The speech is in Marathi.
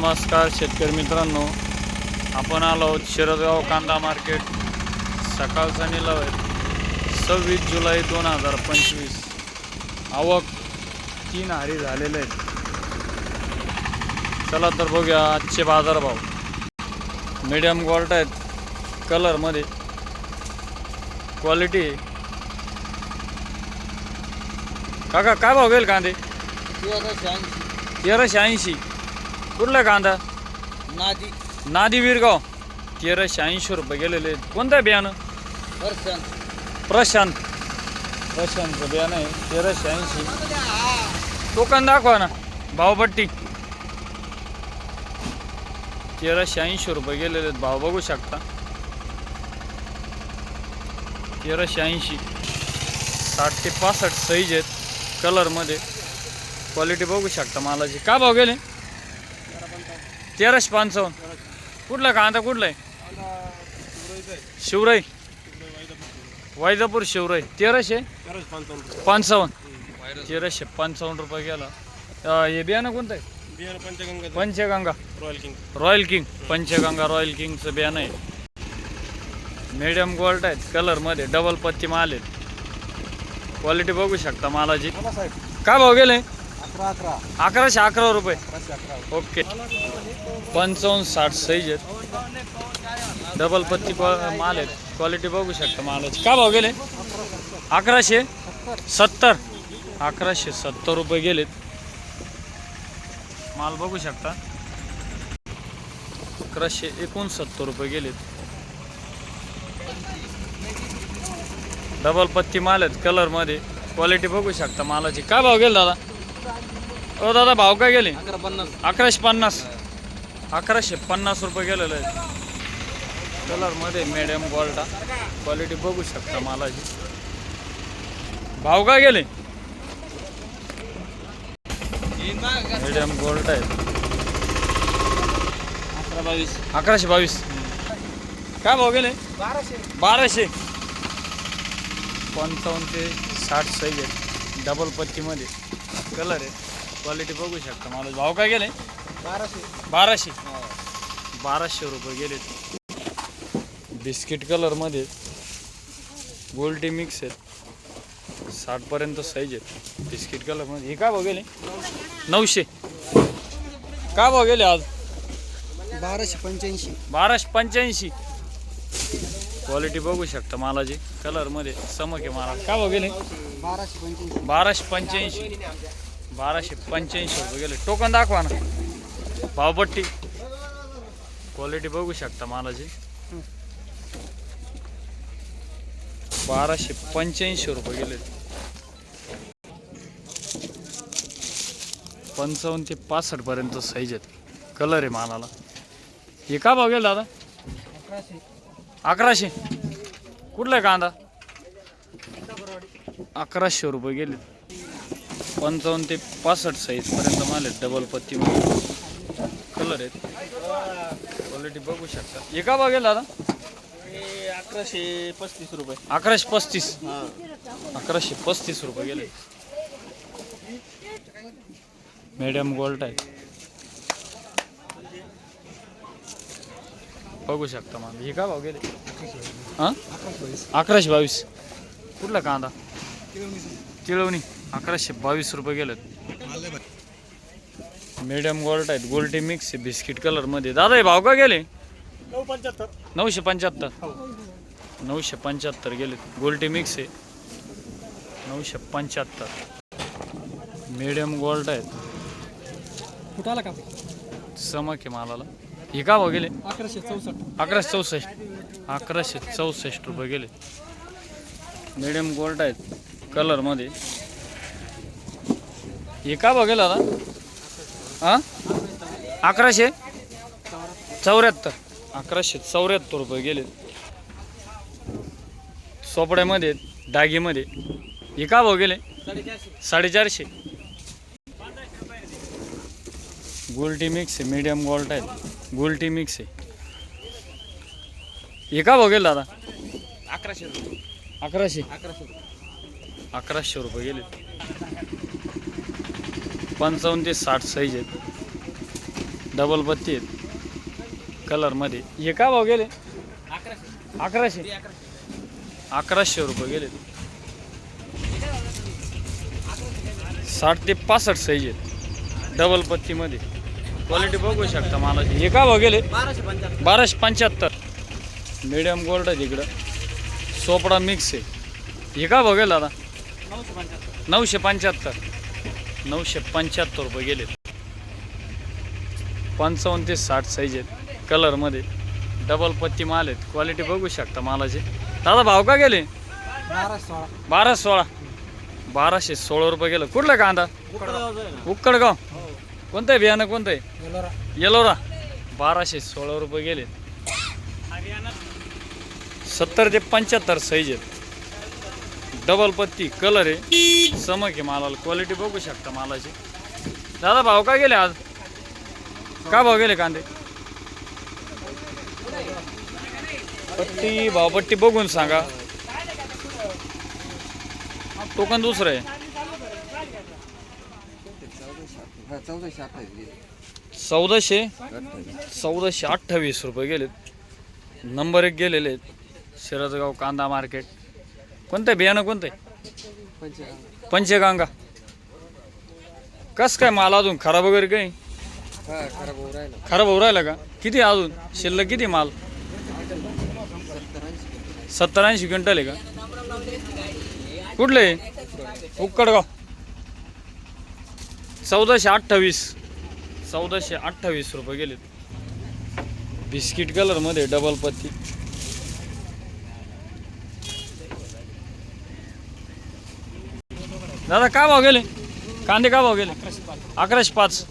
नमस्कार शेतकरी मित्रांनो. आपण आलो आहोत शिरदगाव कांदा मार्केट. सकाळचा निलाव आहे. सव्वीस जुलै दोन हजार पंचवीस. आवक तीन हारी झालेले आहेत. चला तर बघूया आजचे बाजारभाव. मीडियम क्वालिटी आहेत. कलरमध्ये क्वालिटी काका काय भाव गेल कांदे? तेराशे ऐंशी. कुठला कांदा? नादी. नादी वीरगाव. तेराशे ऐंशी रुपये गेलेले. आहेत. कोणतं बियाणं? वर्षांत प्रशांत. प्रशांतचं बियाणं आहे. तेराशे ऐंशी. टोकन दाखवा ना. भावपट्टी. तेराशे ऐंशी रुपये गेलेले आहेत. भाव बघू शकता. तेराशे ऐंशी. साठ ते पासष्ट साईज आहेत. कलरमध्ये क्वालिटी बघू शकता मालाची. काय भाव गेले? तेराशे पंचावन्न. कुठला कांदा कुठला आहे शिवराई. वैजापूर शिवराई. तेराशे? पंचावन्न. तेराशे पंचावन्न रुपये गेला. हे बियाणं कोणतं आहे? Panchganga. Panchganga Royal King Royal King Panchganga Royal किंगचं बियाणं आहे. मीडियम गोल्ड आहेत. कलरमध्ये डबल पत्ती माल आहेत. क्वालिटी बघू शकता मालाची. काय भाव गेले? अकरा अकरा अकराशे अकरा रुपये ओके. पंचावन्न साठ साईज आहेत. डबल पत्ती माल आहेत. क्वालिटी बघू शकता मालाची. काय भाव गेले? अकराशे सत्तर. अकराशे सत्तर रुपये गेलेत. माल बघू शकता. अकराशे एकोणसत्तर रुपये गेलेत. डबल पत्ती माल आहेत कलरमध्ये क्वालिटी बघू शकता मालाची. काय भाव गेले दादा? ओ दादा भाव काय गेले? अकरा पन्नास. अकराशे पन्नास. अकराशे पन्नास रुपये गेलेलं आहे कलरमध्ये मिडियम गोल्डा क्वालिटी बघू शकता मालाची. भाव काय गेले? मिडियम गोल्ड आहे अकरा बावीस. अकराशे बावीस. काय भाव गेले? बाराशे. बाराशे. पंचावन्न ते साठ आहे डबल पत्तीमध्ये कलर आहे. क्वालिटी बघू शकता. मला भाव काय गेले बाराशे. बाराशे. बाराशे रुपये गेले बिस्किट कलरमध्ये गोल्डी मिक्स आहेत. साठपर्यंत साईज आहेत. बिस्किट कलरमध्ये हे काय भाव गेले? नऊशे. काय भाव गेले आज? बाराशे पंच्याऐंशी. बाराशे पंच्याऐंशी. क्वालिटी बघू शकता मालाची. कलरमध्ये समक आहे माला. काय भाव गेले? बाराशे पंच्याऐंशी. बाराशे पंच्याऐंशी बाराशे पंच्याऐंशी रुपये गेले. टोकन दाखवा ना. भावपट्टी क्वालिटी बघू शकता मालाची. बाराशे पंच्याऐंशी रुपये गेले. पंचावन्न ते पासष्ट पर्यंत साईज आहेत. कलर आहे मालाला. हे का भाव गेला दादा? अकराशे. कुठला आहे कांदा? अकराशे रुपये गेले. पंचावन्न ते पासष्ट साईज पर्यंत माल आहेत डबल पत्ती कलर आहेत. क्वालिटी बघू शकता. एका गेला दादा अकराशे पस्तीस रुपये. अकराशे पस्तीस. हां. अकराशे पस्तीस रुपये गेले. मीडियम गोल्ड आहे. बघू शकता मग. हे का भाव गेले? हां? अकराशे बावीस. कुठला कांदा? तिळवणी अकराशे बावीस रुपये गेलेत. मीडियम गोल्ड आहेत. गोल्डी मिक्स आहे. बिस्किट कलरमध्ये दादा हे भाव का गेले? नऊ पंच्याहत्तर नऊशे पंच्याहत्तर. नऊशे पंच्याहत्तर गेलेत. गोल्टी मिक्स आहे. नऊशे पंच्याहत्तर. मीडियम गोल्ड आहेत. कुठं आला का समक आहे मालाला. हे का भाव गेले? अकराशे चौसष्ट. अकराशे चौसष्ट. अकराशे चौसष्ट रुपये गेले. मीडियम गोल्ड आहेत कलरमध्ये हे का भाव गेला दादा हां? अकराशे? चौऱ्याहत्तर. अकराशे चौऱ्याहत्तर रुपये गेले. सोपड्यामध्ये डागीमध्ये हे का भाव गेले? साडेचारशे. गोल्टी मिक्स मीडियम गोल्ड आहेत. गोल्टी मिक्स आहे. हे का भाव गेला दादा? अकराशे रुपये. अकराशे? अकराशे अकराशे रुपये गेले. पंचावन्न ते साठ साईज आहेत. डबल पत्ती आहेत. कलरमध्ये हे काय भाव गेले? अकराशे. अकराशे? अकराशे. रुपये गेले. साठ ते पासष्ट साईज आहेत. डबल पत्तीमध्ये. क्वालिटी बघू शकता मला हे काय भाव गेले? बाराशे पंच्याहत्तर. मीडियम गोल्ड आहे तिकडं. सोपडा मिक्स आहे. हे काय भाव गेला आता नऊशे पंच्याहत्तर. नऊशे पंच्याहत्तर. रुपये गेले. पंचावन्न ते साठ साईज आहेत. कलरमध्ये डबल पत्ती माल आहेत. क्वालिटी बघू शकता मालाची. दादा भाव का गेले? बारा सोळा. बाराशे सोळा. रुपये गेलं. कुठला कांदा? उक्कडगाव कोणतं आहे बियाणं कोणतं आहे? येलोरा. येलोरा. बाराशे सोळा रुपये गेले. सत्तर ते पंच्याहत्तर साईज आहेत. डबल पत्ती कलर आहे. समक आहे मालाला. क्वालिटी बघू शकता मालाची. दादा भाव का गेले आज? का भाव गेले कांदे? पट्टी भावपट्टी बघून सांगा. टोकन दुसरं आहे. चौदाशे? अठ्ठावीस चौदाशे अठ्ठावीस चौदाशे अठ्ठावीस रुपये गेलेत. नंबर एक गेलेले आहेत. शिरसगाव कांदा मार्केट. कोणतं आहे? बियाणं कोणतं आहे? पंचगंगा. कस काय माल अजून? खराब वगैरे काही? खराब होऊ राहिला का? किती अजून? शिल्लक किती माल? सत्तर ऐंशी सत्तर ऐंशी क्विंटल आहे का? कुठले उक्कडगाव. चौदाशे अठ्ठावीस. चौदाशे अठ्ठावीस रुपये गेलेत. बिस्किट कलरमध्ये डबल पत्ती. दादा काय भाव गेले? कांदे काय भाव गेले? अकराशे पाच.